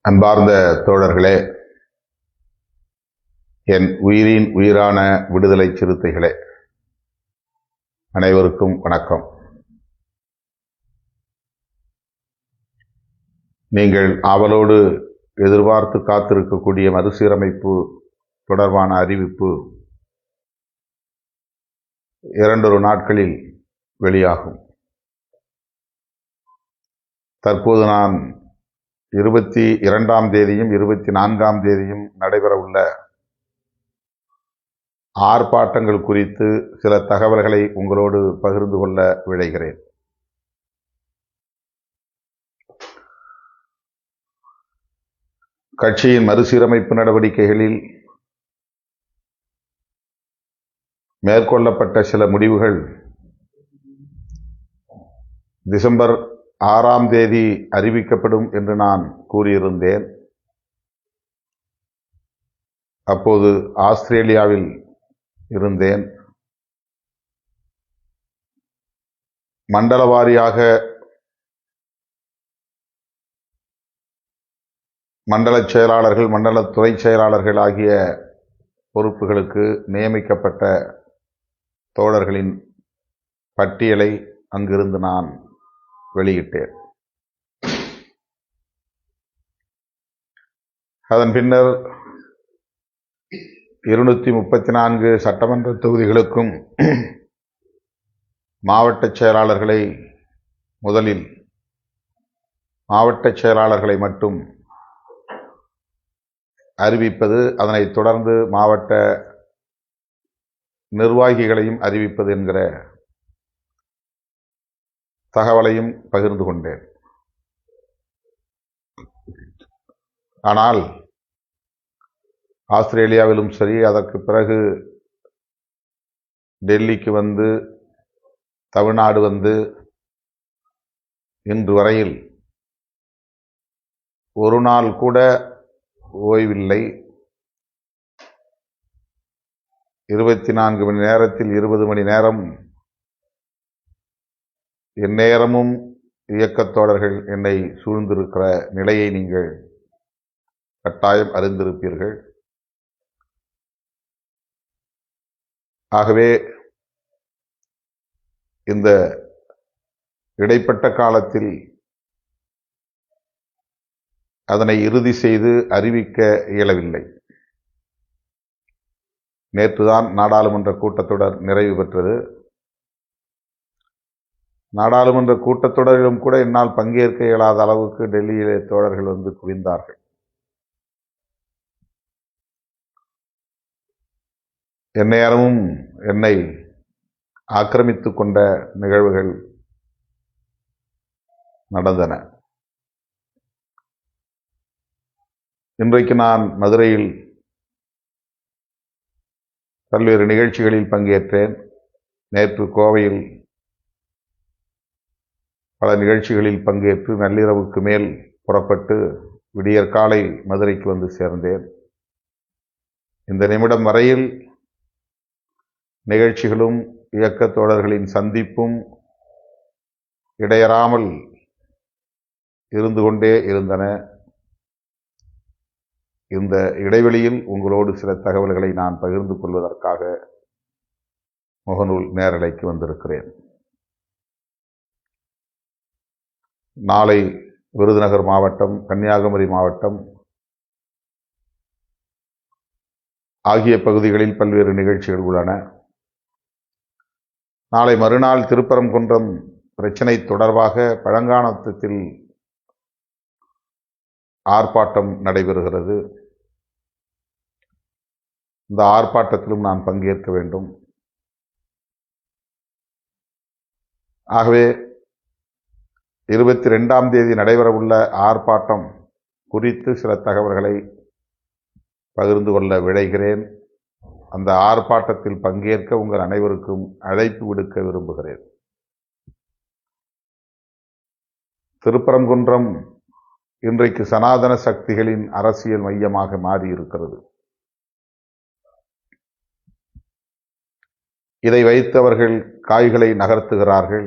அன்பார்ந்த தோழர்களே என் உயிரின் உயிரான விடுதலை சிறுத்தைகளே அனைவருக்கும் வணக்கம். நீங்கள் ஆவலோடு எதிர்பார்த்து காத்திருக்கக்கூடிய மறுசீரமைப்பு தொடர்பான அறிவிப்பு இரண்டொரு நாட்களில் வெளியாகும். தற்போது நான் இருபத்தி இரண்டாம் தேதியும் இருபத்தி நான்காம் தேதியும் நடைபெறவுள்ள ஆர்ப்பாட்டங்கள் குறித்து சில தகவல்களை உங்களோடு பகிர்ந்து கொள்ள விழைகிறேன். கட்சியின் மறுசீரமைப்பு நடவடிக்கைகளில் மேற்கொள்ளப்பட்ட சில முடிவுகள். டிசம்பர் ஆறாம் தேதி அறிவிக்கப்படும் என்று நான் கூறியிருந்தேன். அப்போது ஆஸ்திரேலியாவில் இருந்தேன். மண்டல வாரியாக மண்டல செயலாளர்கள் மண்டல துறை செயலாளர்கள் ஆகிய பொறுப்புகளுக்கு நியமிக்கப்பட்ட தோழர்களின் பட்டியலை அங்கிருந்து நான் வெளியிட்டேன். அதன் பின்னர் இருநூற்றி முப்பத்தி நான்கு சட்டமன்ற தொகுதிகளுக்கும் மாவட்ட செயலாளர்களை முதலில் மாவட்ட செயலாளர்களை மட்டும் அறிவிப்பது அதனைத் தொடர்ந்து மாவட்ட நிர்வாகிகளையும் அறிவிப்பது என்கிற தகவலையும் பகிர்ந்து கொண்டேன். ஆனால் ஆஸ்திரேலியாவிலும் சரி அதற்கு பிறகு டெல்லிக்கு வந்து தமிழ்நாடு வந்து இன்று வரையில் ஒரு நாள் கூட ஓய்வில்லை. இருபத்தி நான்கு மணி நேரத்தில் இருபது மணி நேரம். எந்நேரமும் இயக்கத்தோடர்கள் என்னை சூழ்ந்திருக்கிற நிலையை நீங்கள் கட்டாயம் அறிந்திருப்பீர்கள். ஆகவே இந்த இடைப்பட்ட காலத்தில் அதனை இறுதி செய்து அறிவிக்க இயலவில்லை. நேற்றுதான் நாடாளுமன்ற கூட்டத்தொடர் நிறைவு பெற்றது. நாடாளுமன்ற கூட்டத்தொடரிலும் கூட என்னால் பங்கேற்க இயலாத அளவுக்கு டெல்லியிலே தோழர்கள் வந்து குவிந்தார்கள். எந்நேரமும் என்னை ஆக்கிரமித்து கொண்ட நிகழ்வுகள் நடந்தன. இன்றைக்கு நான் மதுரையில் பல்வேறு நிகழ்ச்சிகளில் பங்கேற்றேன். நேற்று கோவையில் பல நிகழ்ச்சிகளில் பங்கேற்று நள்ளிரவுக்கு மேல் புறப்பட்டு விடியற் காலை மதுரைக்கு வந்து சேர்ந்தேன். இந்த நிமிடம் வரையில் நிகழ்ச்சிகளும் இயக்கத் தோழர்களின் சந்திப்பும் இடையறாமல் இருந்து கொண்டே இருந்தன. இந்த இடைவெளியில் உங்களோடு சில தகவல்களை நான் பகிர்ந்து கொள்வதற்காக முகநூல் நேரலைக்கு வந்திருக்கிறேன். நாளை விருதுநகர் மாவட்டம் கன்னியாகுமரி மாவட்டம் ஆகிய பகுதிகளில் பல்வேறு நிகழ்ச்சிகள் உள்ளன. நாளை மறுநாள் திருப்பரங்குன்றம் பிரச்சனை தொடர்பாக பழங்கானத்தில் ஆர்ப்பாட்டம் நடைபெறுகிறது. இந்த ஆர்ப்பாட்டத்திலும் நான் பங்கேற்க வேண்டும். ஆகவே இருபத்தி ரெண்டாம் தேதி நடைபெறவுள்ள ஆர்ப்பாட்டம் குறித்து சில தகவல்களை பகிர்ந்து கொள்ள விழைகிறேன். அந்த ஆர்ப்பாட்டத்தில் பங்கேற்க உங்கள் அனைவருக்கும் அழைப்பு விடுக்க விரும்புகிறேன். திருப்பரங்குன்றம் இன்றைக்கு சனாதன சக்திகளின் அரசியல் மையமாக மாறி இதை வைத்தவர்கள் காய்களை நகர்த்துகிறார்கள்.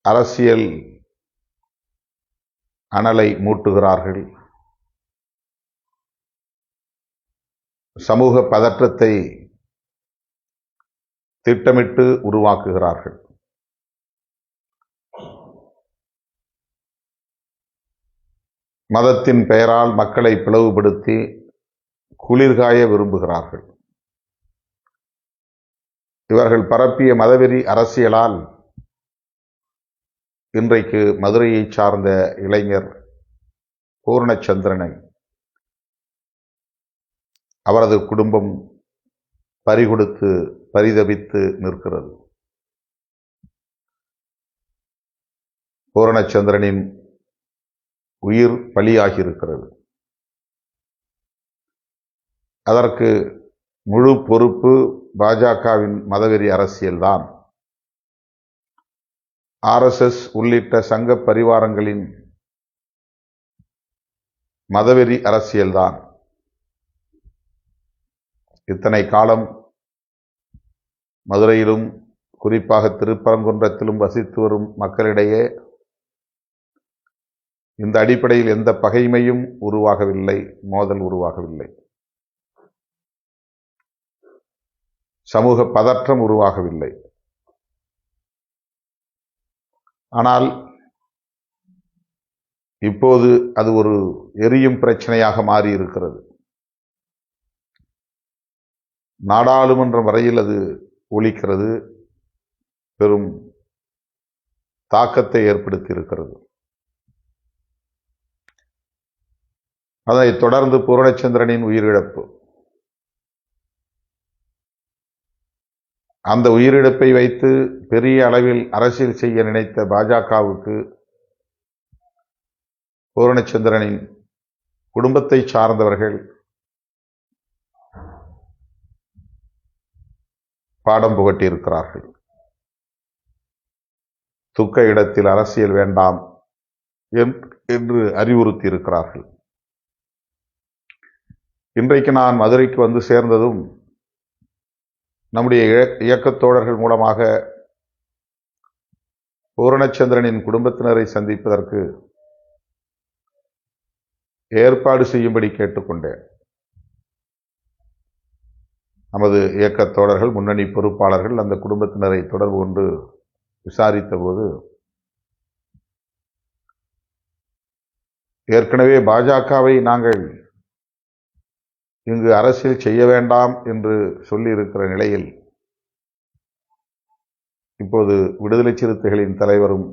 அரசியல் அனலை மூட்டுகிறார்கள். சமூக பதற்றத்தை திட்டமிட்டு உருவாக்குகிறார்கள். மதத்தின் பெயரால் மக்களை பிளவுபடுத்தி குளிர்காய விரும்புகிறார்கள். இவர்கள் பரப்பிய மதவெறி அரசியலால் இன்றைக்கு மதுரையைச் சார்ந்த இளைஞர் பூர்ணச்சந்திரனை அவரது குடும்பம் பறிகொடுத்து பரிதபித்து நிற்கிறது. பூரணச்சந்திரனின் உயிர் பலியாகியிருக்கிறது. அதற்கு முழு பொறுப்பு பாஜகவின் மதவெறி அரசியல்தான். ஆர்எஸ்எஸ் உள்ளிட்ட சங்க பரிவாரங்களின் மதவெறி அரசியல்தான். இத்தனை காலம் மதுரையிலும் குறிப்பாக திருப்பரங்குன்றத்திலும் வசித்து வரும் மக்களிடையே இந்த அடிப்படையில் எந்த பகைமையும் உருவாகவில்லை மோதல் உருவாகவில்லை. சமூக பதற்றம் உருவாகவில்லை. ஆனால் இப்போது அது ஒரு எரியும் பிரச்சனையாக மாறி இருக்கிறது நாடாளுமன்றம் வரையில் அது ஒழிக்கிறது பெரும் தாக்கத்தை ஏற்படுத்தி இருக்கிறது அதைத் தொடர்ந்து பூரணச்சந்திரனின் உயிரிழப்பு. அந்த உயிரிழப்பை வைத்து பெரிய அளவில் அரசியல் செய்ய நினைத்த பாஜகவுக்கு பூரணச்சந்திரனின் குடும்பத்தை சார்ந்தவர்கள் பாடம் புகட்டியிருக்கிறார்கள். துக்க இடத்தில் அரசியல் வேண்டாம் என்று அறிவுறுத்தி இருக்கிறார்கள் இன்றைக்கு நான் மதுரைக்கு வந்து சேர்ந்ததும் நம்முடைய இயக்கத் தோழர்கள் மூலமாக பூரணச்சந்திரனின் குடும்பத்தினரை சந்திப்பதற்கு ஏற்பாடு செய்யும்படி கேட்டுக்கொண்டேன். நமது இயக்கத் தோழர்கள் முன்னணி பொறுப்பாளர்கள் அந்த குடும்பத்தினரை தொடர்பு கொண்டு விசாரித்த போது ஏற்கனவே பாஜகவை நாங்கள் இங்கு அரசியல் செய்ய வேண்டாம் என்று சொல்லியிருக்கிற நிலையில் இப்போது விடுதலை சிறுத்தைகளின் தலைவரும்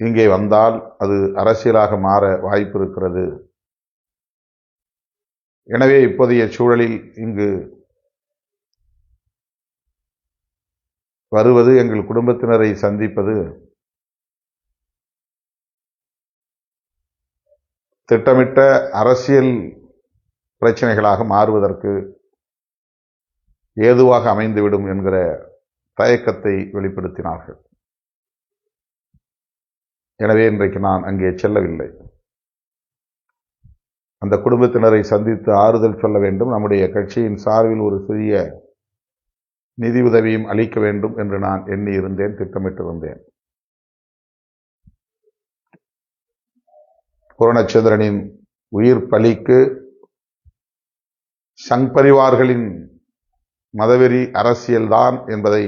இங்கே வந்தால் அது அரசியலாக மாற வாய்ப்பு இருக்கிறது. எனவே இப்போதைய சூழலில் இங்கு வருவது எங்கள் குடும்பத்தினரை சந்திப்பது திட்டமிட்ட அரசியல் பிரச்சனைகளாக மாறுவதற்கு ஏதுவாக அமைந்துவிடும் என்கிற தயக்கத்தை வெளிப்படுத்தினார்கள். எனவே இன்றைக்கு நான் அங்கே செல்லவில்லை. அந்த குடும்பத்தினரை சந்தித்து ஆறுதல் சொல்ல வேண்டும். நம்முடைய கட்சியின் சார்பில் ஒரு சிறிய நிதி உதவியும் அளிக்க வேண்டும் என்று நான் எண்ணி இருந்தேன் திட்டமிட்டிருந்தேன் பூரணச்சந்திரனின் உயிர் பலிக்கு சங் பரிவார்களின் மதவெறி அரசியல்தான் என்பதை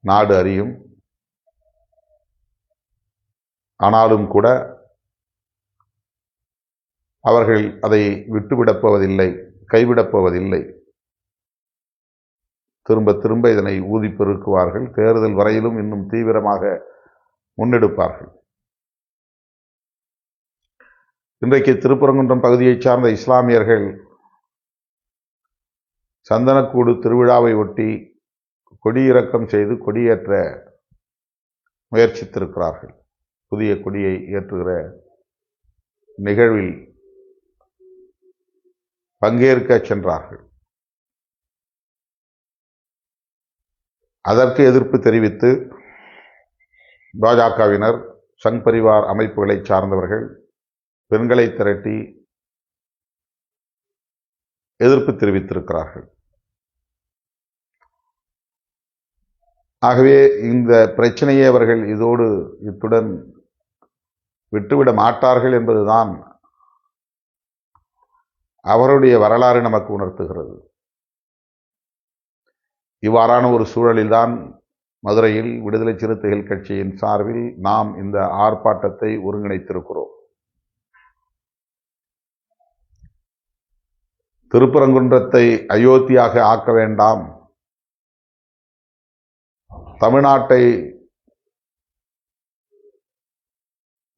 நாடு அறியும். ஆனாலும் கூட அவர்கள் அதை விட்டுவிடப் போவதில்லை திரும்ப திரும்ப இதனை ஊதி பெருக்குவார்கள் தேர்தல் வரையிலும் இன்னும் தீவிரமாக முன்னெடுப்பார்கள். இன்றைக்கு திருப்பரங்குன்றம் பகுதியைச் சார்ந்த இஸ்லாமியர்கள் சந்தனக்கூடு திருவிழாவை ஒட்டி கொடியிறக்கம் செய்து கொடியேற்ற முயற்சித்திருக்கிறார்கள். புதிய கொடியை ஏற்றுகிற நிகழ்வில் பங்கேற்க சென்றார்கள். அதற்கு எதிர்ப்பு தெரிவித்து பாஜகவினர் சங் பரிவார் அமைப்புகளை சார்ந்தவர்கள் பெண்களை திரட்டி எதிர்ப்பு தெரிவித்திருக்கிறார்கள். ஆகவே இந்த பிரச்சனையை அவர்கள் இதோடு இத்துடன் விட்டுவிட மாட்டார்கள் என்பதுதான் அவருடைய வரலாறு நமக்கு உணர்த்துகிறது. இவ்வாறான ஒரு சூழலில்தான் மதுரையில் விடுதலை சிறுத்தைகள் கட்சியின் சார்பில் நாம் இந்த ஆர்ப்பாட்டத்தை ஒருங்கிணைத்திருக்கிறோம். திருப்பரங்குன்றத்தை அயோத்தியாக ஆக்க வேண்டாம். தமிழ்நாட்டை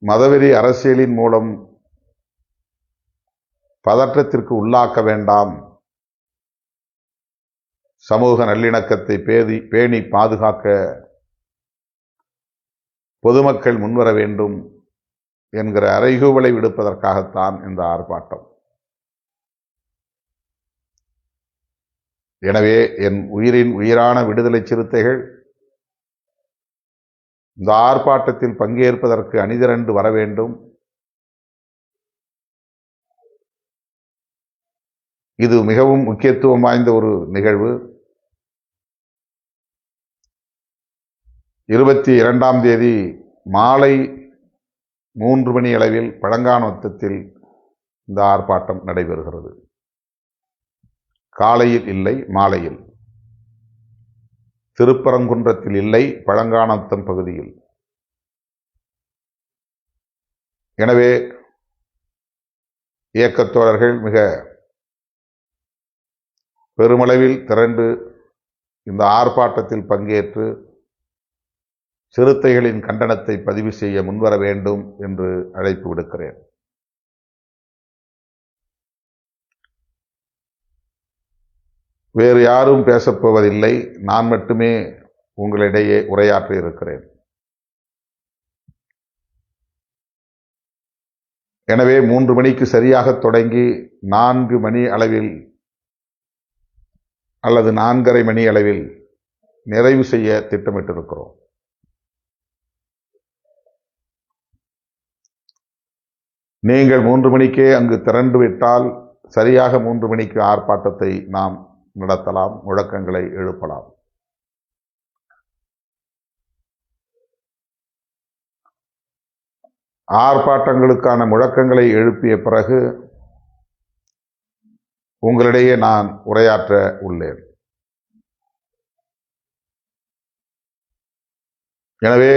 மதவெறி அரசியலின் மூலம் பதற்றத்திற்கு உள்ளாக்க வேண்டாம். சமூக நல்லிணக்கத்தை பேதி பேணி பாதுகாக்க பொதுமக்கள் முன்வர வேண்டும் என்கிற அறைகூவலை விடுப்பதற்காகத்தான் இந்த ஆர்ப்பாட்டம். எனவே என் உயிரின் உயிரான விடுதலை சிறுத்தைகள் இந்த ஆர்ப்பாட்டத்தில் பங்கேற்பதற்கு அணிதிரண்டு வர வேண்டும். இது மிகவும் முக்கியத்துவம் வாய்ந்த ஒரு நிகழ்வு. இருபத்தி இரண்டாம் தேதி மாலை மூன்று மணி அளவில் பழங்கானொத்தத்தில் இந்த ஆர்ப்பாட்டம் நடைபெறுகிறது. காலையில் இல்லை மாலையில். திருப்பரங்குன்றத்தில் இல்லை பழங்கானத்தம் பகுதியில். எனவே இயக்கத்தோழர்கள் மிக பெருமளவில் திரண்டு இந்த ஆர்ப்பாட்டத்தில் பங்கேற்று சிறுத்தைகளின் கண்டனத்தை பதிவு செய்ய முன்வர வேண்டும் என்று அழைப்பு விடுக்கிறேன். வேறு யாரும் பேசப்போவதில்லை. நான் மட்டுமே உங்களிடையே உரையாற்ற இருக்கிறேன். எனவே மூன்று மணிக்கு சரியாக தொடங்கி நான்கு மணி அளவில் அல்லது நான்கரை மணி அளவில் நிறைவு செய்ய திட்டமிட்டிருக்கிறோம். நீங்கள் மூன்று மணிக்கே அங்கு திரண்டு விட்டால் சரியாக மூன்று மணிக்கு ஆர்ப்பாட்டத்தை நாம் நடத்தலாம் முழக்கங்களை எழுப்பலாம். ஆர்ப்பாட்டங்களுக்கான முழக்கங்களை எழுப்பிய பிறகு உங்களிடையே நான் உரையாற்ற உள்ளேன். எனவே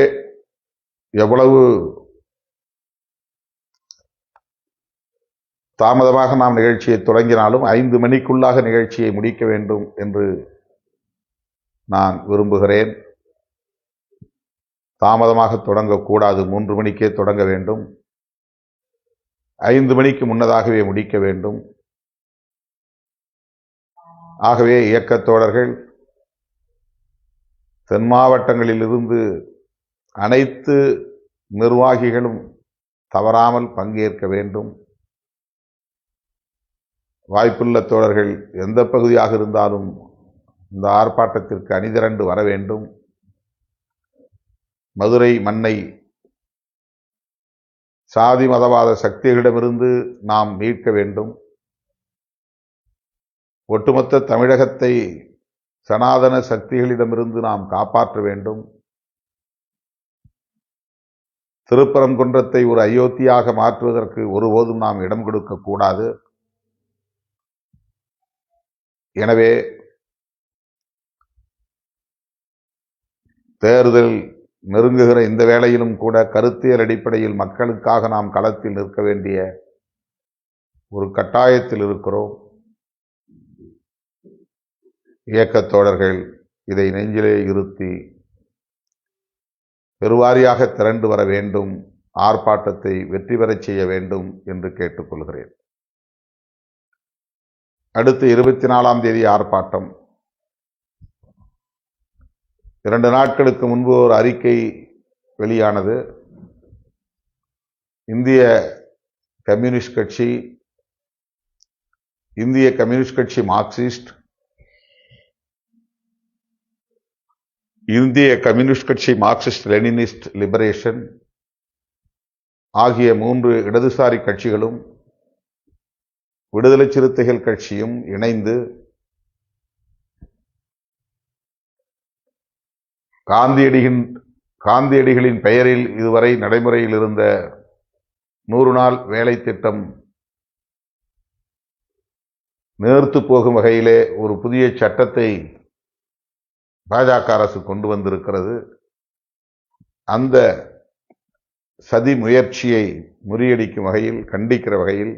எவ்வளவு தாமதமாக நாம் நிகழ்ச்சியை தொடங்கினாலும் ஐந்து மணிக்குள்ளாக நிகழ்ச்சியை முடிக்க வேண்டும் என்று நான் விரும்புகிறேன். தாமதமாக தொடங்கக்கூடாது மூன்று மணிக்கே தொடங்க வேண்டும். ஐந்து மணிக்கு முன்னதாகவே முடிக்க வேண்டும். ஆகவே இயக்கத் தோழர்கள் தென் மாவட்டங்களிலிருந்து அனைத்து நிர்வாகிகளும் தவறாமல் பங்கேற்க வேண்டும். வாய்ப்புள்ள தோழர்கள் எந்த பகுதியாக இருந்தாலும் இந்த ஆர்ப்பாட்டத்திற்கு அணிதிரண்டு வர வேண்டும். மதுரை மண்ணை சாதி மதவாத சக்திகளிடமிருந்து நாம் மீட்க வேண்டும். ஒட்டுமொத்த தமிழகத்தை சனாதன சக்திகளிடமிருந்து நாம் காப்பாற்ற வேண்டும். திருப்பரங்குன்றத்தை ஒரு அயோத்தியாக மாற்றுவதற்கு ஒருபோதும் நாம் இடம் கொடுக்க கூடாது. எனவே தேர்தல் நெருங்குகிற இந்த வேளையிலும் கூட கருத்தியல் அடிப்படையில் மக்களுக்காக நாம் களத்தில் நிற்க வேண்டிய ஒரு கட்டாயத்தில் இருக்கிறோம். இயக்கத் தோழர்கள் இதை நெஞ்சிலே இருத்தி பெருவாரியாக திரண்டு வர வேண்டும் ஆர்ப்பாட்டத்தை வெற்றி பெறச் செய்ய வேண்டும் என்று கேட்டுக்கொள்கிறேன் அடுத்து இருபத்தி நாலாம் தேதி ஆர்ப்பாட்டம். இரண்டு நாட்களுக்கு முன்பு ஒரு அறிக்கை வெளியானது. இந்திய கம்யூனிஸ்ட் கட்சி இந்திய கம்யூனிஸ்ட் கட்சி மார்க்சிஸ்ட் இந்திய கம்யூனிஸ்ட் கட்சி மார்க்சிஸ்ட் லெனினிஸ்ட் லிபரேஷன் ஆகிய மூன்று இடதுசாரி கட்சிகளும் விடுதலை சிறுத்தைகள் கட்சியும் இணைந்து காந்தியடிகின் காந்தியடிகளின் பெயரில் இதுவரை நடைமுறையில் இருந்த நூறு நாள் வேலை திட்டம் நேர்த்து போகும் வகையிலே ஒரு புதிய சட்டத்தை பாஜக அரசு கொண்டு வந்திருக்கிறது. அந்த சதி முயற்சியை முறியடிக்கும் வகையில் கண்டிக்கிற வகையில்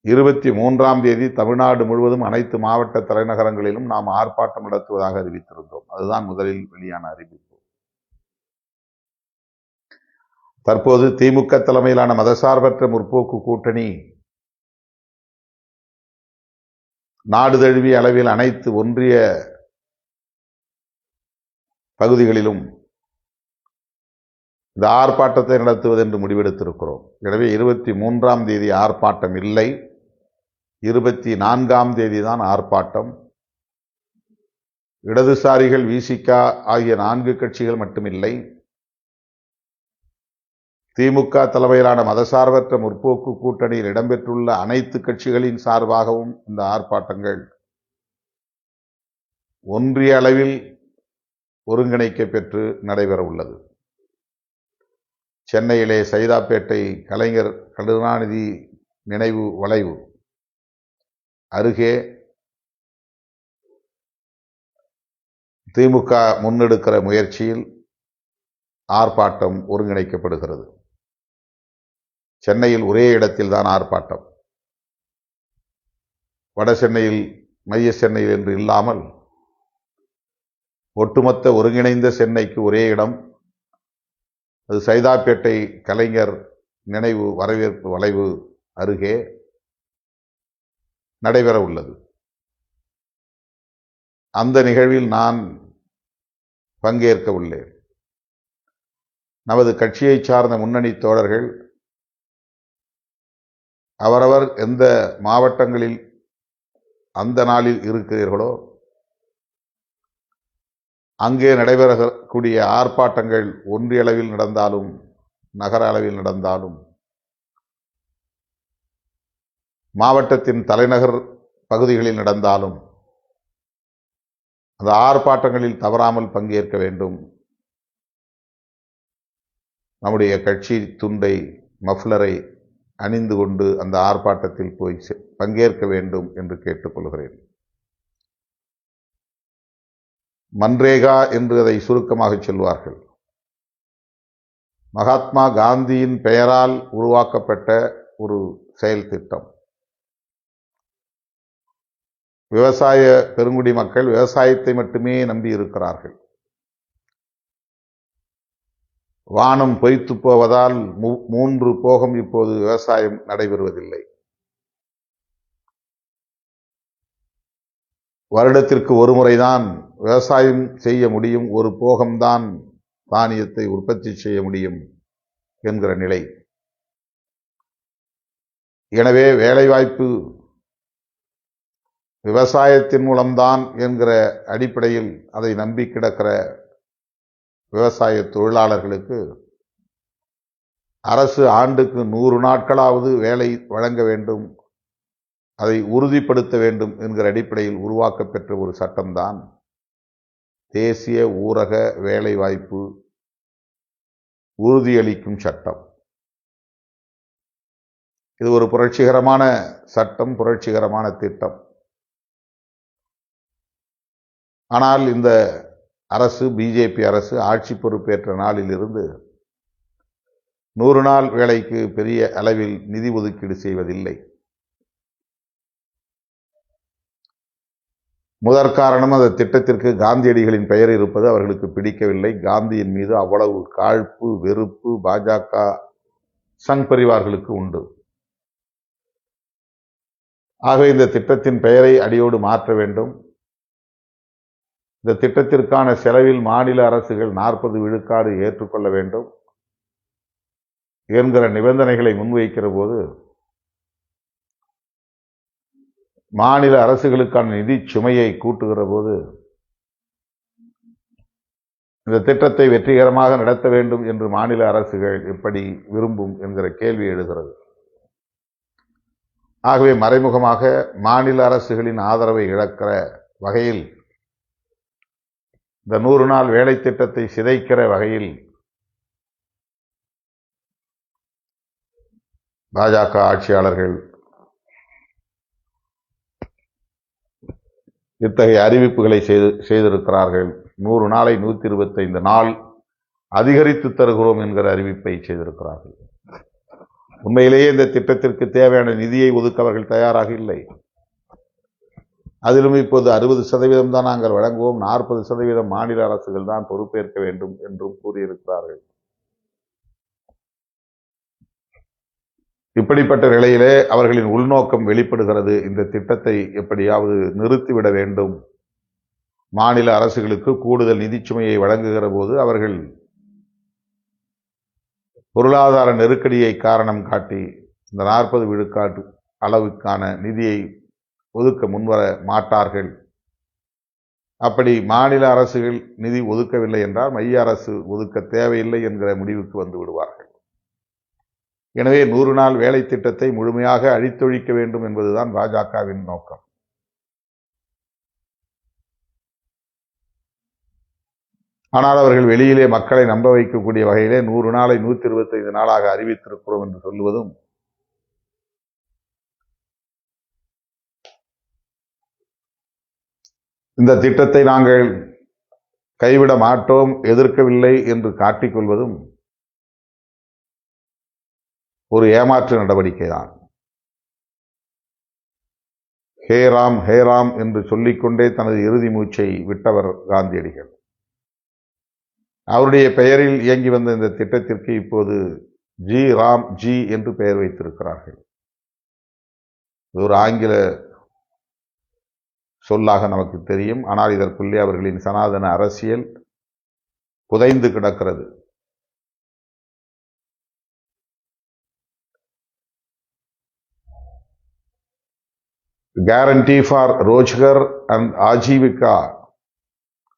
இருபத்தி மூன்றாம் தேதி தமிழ்நாடு முழுவதும் அனைத்து மாவட்ட தலைநகரங்களிலும் நாம் ஆர்ப்பாட்டம் நடத்துவதாக அறிவித்திருந்தோம். அதுதான் முதலில் வெளியான அறிவிப்பு. தற்போது திமுக தலைமையிலான மதசார்பற்ற முற்போக்கு கூட்டணி நாடு தழுவிய அளவில் அனைத்து ஒன்றிய பகுதிகளிலும் இந்த ஆர்ப்பாட்டத்தை நடத்துவது என்று முடிவெடுத்திருக்கிறோம். எனவே இருபத்தி மூன்றாம் தேதி ஆர்ப்பாட்டம் இல்லை. இருபத்தி நான்காம் தேதி தான் ஆர்ப்பாட்டம். இடதுசாரிகள் விசிகா ஆகிய நான்கு கட்சிகள் மட்டுமில்லை. திமுக தலைமையிலான மதசார்பற்ற முற்போக்கு கூட்டணியில் இடம்பெற்றுள்ள அனைத்து கட்சிகளின் சார்பாகவும் இந்த ஆர்ப்பாட்டங்கள் ஒன்றிய அளவில் ஒருங்கிணைக்க பெற்று நடைபெற உள்ளது. சென்னையிலே சைதாப்பேட்டை கலைஞர் கருணாநிதி நினைவு வளைவு. அருகே திமுக முன்னெடுக்கிற முயற்சியில் ஆர்ப்பாட்டம் ஒருங்கிணைக்கப்படுகிறது. சென்னையில் ஒரே இடத்தில் தான் ஆர்ப்பாட்டம். வட சென்னையில் மைய சென்னையில் என்று இல்லாமல் ஒட்டுமொத்த ஒருங்கிணைந்த சென்னைக்கு ஒரே இடம். அது சைதாப்பேட்டை கலைஞர் நினைவு வரவேற்பு வளைவு அருகே நடைபெற உள்ளது. அந்த நிகழ்வில் நான் பங்கேற்க உள்ளேன். நமது கட்சியை சார்ந்த முன்னணி தோழர்கள் அவரவர் எந்த மாவட்டங்களில் அந்த நாளில் இருக்கிறீர்களோ அங்கே நடைபெறக்கூடிய ஆர்ப்பாட்டங்கள் ஒன்றிய அளவில் நடந்தாலும் நகர அளவில் நடந்தாலும் மாவட்டத்தின் தலைநகர் பகுதிகளில் நடந்தாலும் அந்த ஆர்ப்பாட்டங்களில் தவறாமல் பங்கேற்க வேண்டும். நம்முடைய கட்சி துண்டை மஃப்ளரை அணிந்து கொண்டு அந்த ஆர்ப்பாட்டத்தில் போய் பங்கேற்க வேண்டும் என்று கேட்டுக்கொள்கிறேன். மன்ரேகா என்று அதை சுருக்கமாக சொல்வார்கள். மகாத்மா காந்தியின் பெயரால் உருவாக்கப்பட்ட ஒரு செயல் திட்டம். விவசாய பெருங்குடி மக்கள் விவசாயத்தை மட்டுமே நம்பி இருக்கிறார்கள். வானம் பொய்த்து போவதால் மூன்று போகம் இப்போது விவசாயம் நடைபெறுவதில்லை. வருடத்திற்கு ஒரு முறைதான் விவசாயம் செய்ய முடியும். ஒரு போகம்தான் தானியத்தை உற்பத்தி செய்ய முடியும் என்கிற நிலை. எனவே வேலைவாய்ப்பு விவசாயத்தின் மூலம்தான் என்கிற அடிப்படையில் அதை நம்பி கிடக்கிற விவசாய தொழிலாளர்களுக்கு அரசு ஆண்டுக்கு நூறு நாட்களாவது வேலை வழங்க வேண்டும் அதை உறுதிப்படுத்த வேண்டும் என்கிற அடிப்படையில் உருவாக்கப்பெற்ற ஒரு சட்டம்தான் தேசிய ஊரக வேலைவாய்ப்பு உறுதியளிக்கும் சட்டம். இது ஒரு புரட்சிகரமான சட்டம் புரட்சிகரமான திட்டம். ஆனால் இந்த அரசு பிஜேபி அரசு ஆட்சி பொறுப்பேற்ற நாளிலிருந்து நூறு நாள் வேலைக்கு பெரிய அளவில் நிதி ஒதுக்கீடு செய்வதில்லை. முதற் காரணம் அந்த திட்டத்திற்கு காந்தியடிகளின் பெயர் இருப்பது அவர்களுக்கு பிடிக்கவில்லை. காந்தியின் மீது அவ்வளவு காழ்ப்பு வெறுப்பு பாஜக சங் பரிவார்களுக்கு உண்டு. ஆகவே இந்த திட்டத்தின் பெயரை அடியோடு மாற்ற வேண்டும். இந்த திட்டத்திற்கான செலவில் மாநில அரசுகள் நாற்பது விழுக்காடு ஏற்றுக்கொள்ள வேண்டும் என்கிற நிபந்தனைகளை முன்வைக்கிற போது மாநில அரசுகளுக்கான நிதி சுமையை கூட்டுகிற போது இந்த திட்டத்தை வெற்றிகரமாக நடத்த வேண்டும் என்று மாநில அரசுகள் எப்படி விரும்பும் என்கிற கேள்வி எழுகிறது. ஆகவே மறைமுகமாக மாநில அரசுகளின் ஆதரவை இழக்கிற வகையில் இந்த நூறு நாள் வேலை திட்டத்தை சிதைக்கிற வகையில் பாஜக ஆட்சியாளர்கள் இத்தகைய அறிவிப்புகளை செய்து செய்திருக்கிறார்கள். நூறு நாளை நூத்தி இருபத்தைந்து நாள் அதிகரித்து தருகிறோம் என்கிற அறிவிப்பை செய்திருக்கிறார்கள். உண்மையிலேயே இந்த திட்டத்திற்கு தேவையான நிதியை ஒதுக்க அவர்கள் தயாராக இல்லை. அதிலும் இப்போது அறுபது சதவீதம் தான் நாங்கள் வழங்குவோம். நாற்பது சதவீதம் மாநில அரசுகள் தான் பொறுப்பேற்க வேண்டும் என்றும் கூறியிருக்கிறார்கள். இப்படிப்பட்ட நிலையிலே அவர்களின் உள்நோக்கம் வெளிப்படுகிறது. இந்த திட்டத்தை எப்படியாவது நிறுத்திவிட வேண்டும். மாநில அரசுகளுக்கு கூடுதல் நிதிச்சுமையை வழங்குகிற போது அவர்கள் பொருளாதார நெருக்கடியை காரணம் காட்டி இந்த நாற்பது விழுக்காட்டு அளவுக்கான நிதியை ஒதுக்க முன்வர மாட்டார்கள். அப்படி மாநில அரசுகள் நிதி ஒதுக்கவில்லை என்றால் மைய அரசு ஒதுக்க தேவையில்லை என்கிற முடிவுக்கு வந்து விடுவார்கள். எனவே நூறு நாள் வேலை திட்டத்தை முழுமையாக அழித்தொழிக்க வேண்டும் என்பதுதான் பாஜகவின் நோக்கம். ஆனால் அவர்கள் வெளியிலே மக்களை நம்ப வைக்கக்கூடிய வகையிலே நூறு நாளை நூற்றி இருபத்தைந்து நாளாக அறிவித்திருக்கிறோம் என்று சொல்லுவதும் இந்த திட்டத்தை நாங்கள் கைவிட மாட்டோம் எதிர்க்கவில்லை என்று காட்டிக்கொள்வதும் ஒரு ஏமாற்று நடவடிக்கை தான். ஹே ராம் ஹே ராம் என்று சொல்லிக்கொண்டே தனது இறுதி மூச்சை விட்டவர் காந்தியடிகள். அவருடைய பெயரில் இயங்கி வந்த இந்த திட்டத்திற்கு இப்போது ஜி ராம் ஜி என்று பெயர் வைத்திருக்கிறார்கள். ஒரு ஆங்கில சொல்லாக நமக்கு தெரியும். ஆனால் இதற்குள்ளே அவர்களின் சனாதன அரசியல் புதைந்து கிடக்கிறது. Guarantee for Rozgar and Aajeevika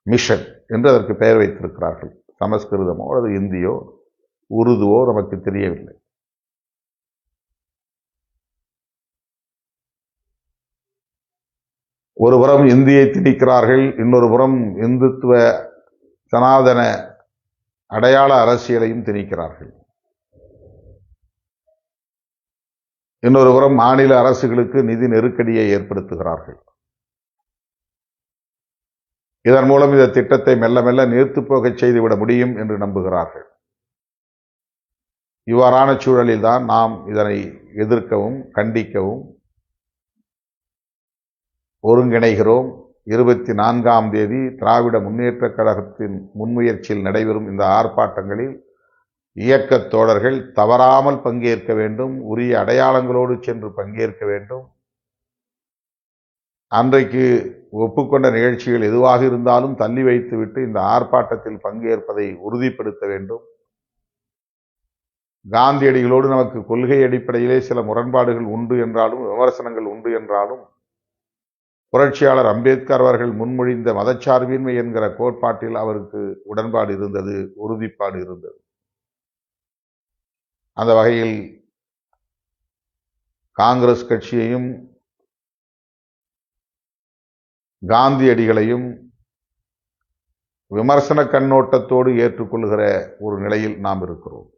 mission என்று அதற்கு பெயர் வைத்திருக்கிறார்கள். சமஸ்கிருதமோ அல்லது இந்தியோ உருதுவோ நமக்கு தெரியவில்லை. ஒரு புறம் இந்தியை திணிக்கிறார்கள் இன்னொரு புறம் இந்துத்துவ சனாதன அடையாள அரசியலையும் திணிக்கிறார்கள். இன்னொரு புறம் மாநில அரசுகளுக்கு நிதி நெருக்கடியை ஏற்படுத்துகிறார்கள். இதன் மூலம் இந்த திட்டத்தை மெல்ல மெல்ல நீர்த்து போகச் செய்துவிட முடியும் என்று நம்புகிறார்கள். இவ்வாறான சூழலில்தான் நாம் இதனை எதிர்க்கவும் கண்டிக்கவும் ஒருங்கிணைகிறோம். இருபத்தி நான்காம் தேதி திராவிட முன்னேற்ற கழகத்தின் முன்முயற்சியில் நடைபெறும் இந்த ஆர்ப்பாட்டங்களில் இயக்கத் தோழர்கள் தவறாமல் பங்கேற்க வேண்டும். உரிய அடையாளங்களோடு சென்று பங்கேற்க வேண்டும். அன்றைக்கு ஒப்புக்கொண்ட நிகழ்ச்சிகள் எதுவாக இருந்தாலும் தள்ளி வைத்துவிட்டு இந்த ஆர்ப்பாட்டத்தில் பங்கேற்பதை உறுதிப்படுத்த வேண்டும். காந்தியடிகளோடு நமக்கு கொள்கை அடிப்படையிலே சில முரண்பாடுகள் உண்டு என்றாலும் விமர்சனங்கள் உண்டு என்றாலும் புரட்சியாளர் அம்பேத்கர் அவர்கள் முன்மொழிந்த மதச்சார்பின்மை என்கிற கோட்பாட்டில் அவருக்கு உடன்பாடு இருந்தது உறுதிப்பாடு இருந்தது. அந்த வகையில் காங்கிரஸ் கட்சியையும் காந்தியடிகளையும் விமர்சன கண்ணோட்டத்தோடு ஏற்றுக்கொள்கிற ஒரு நிலையில் நாம் இருக்கிறோம்.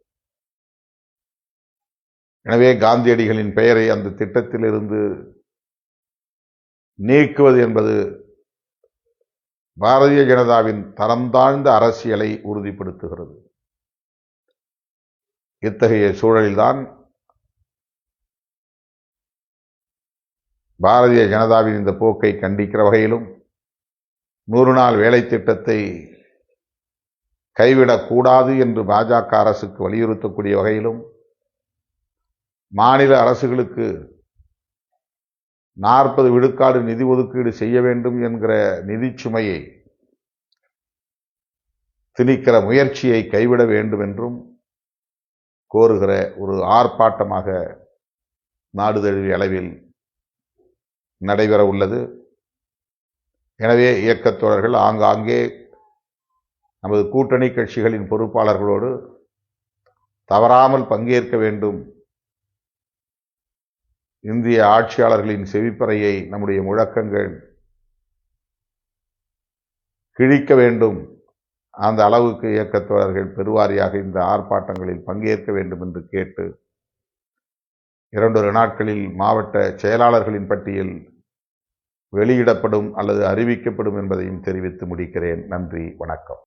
எனவே காந்தியடிகளின் பெயரை அந்த திட்டத்திலிருந்து நீக்குவது என்பது பாரதிய ஜனதாவின் தரம் தாழ்ந்த அரசியலை உறுதிப்படுத்துகிறது. இத்தகைய சூழலில்தான் பாரதிய ஜனதாவின் இந்த போக்கை கண்டிக்கிற வகையிலும் நூறு நாள் வேலை திட்டத்தை கைவிடக்கூடாது என்று பாஜக அரசுக்கு வலியுறுத்தக்கூடிய வகையிலும் மாநில அரசுகளுக்கு நாற்பது விழுக்காடு நிதி ஒதுக்கீடு செய்ய வேண்டும் என்கிற நிதி சுமையை திணிக்கிற முயற்சியை கைவிட வேண்டும் என்றும் கோருகிற ஒரு ஆர்ப்பாட்டமாக நாடு தழுவிய அளவில் நடைபெற உள்ளது. எனவே இயக்கத்தோழர்கள் ஆங்காங்கே நமது கூட்டணி கட்சிகளின் பொறுப்பாளர்களோடு தவறாமல் பங்கேற்க வேண்டும் இந்திய ஆட்சியாளர்களின் செவிப்பறையை நம்முடைய முழக்கங்கள் கிழிக்க வேண்டும். அந்த அளவுக்கு இயக்கத்தோழர்கள் பெருவாரியாக இந்த ஆர்ப்பாட்டங்களில் பங்கேற்க வேண்டும் என்று கேட்டு இரண்டொரு நாட்களில் மாவட்ட செயலாளர்களின் பட்டியல் வெளியிடப்படும் அல்லது அறிவிக்கப்படும் என்பதையும் தெரிவித்து முடிக்கிறேன். நன்றி வணக்கம்.